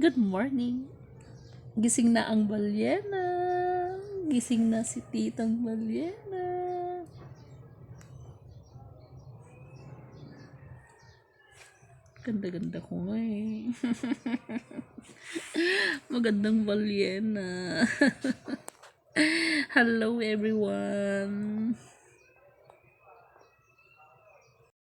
Good morning. Gising na ang balyena. Gising na si titang balyena. Ganda-ganda ko nga eh. Magandang balyena. Hello everyone.